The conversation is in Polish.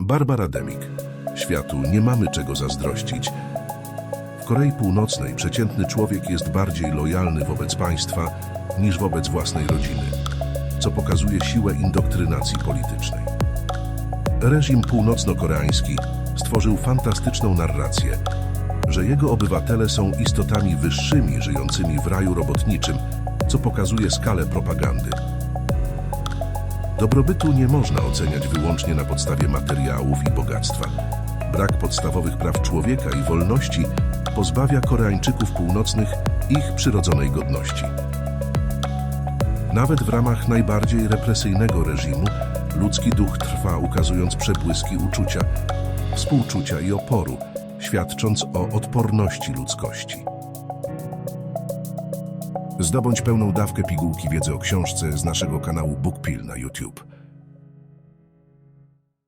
Barbara Demik. Światu nie mamy czego zazdrościć. W Korei Północnej przeciętny człowiek jest bardziej lojalny wobec państwa niż wobec własnej rodziny, co pokazuje siłę indoktrynacji politycznej. Reżim północno-koreański stworzył fantastyczną narrację, że jego obywatele są istotami wyższymi żyjącymi w raju robotniczym, co pokazuje skalę propagandy. Dobrobytu nie można oceniać wyłącznie na podstawie materiałów i bogactwa. Brak podstawowych praw człowieka i wolności pozbawia Koreańczyków północnych ich przyrodzonej godności. Nawet w ramach najbardziej represyjnego reżimu ludzki duch trwa, ukazując przebłyski uczucia, współczucia i oporu, świadcząc o odporności ludzkości. Zdobądź pełną dawkę pigułki wiedzy o książce z naszego kanału BookPill na YouTube.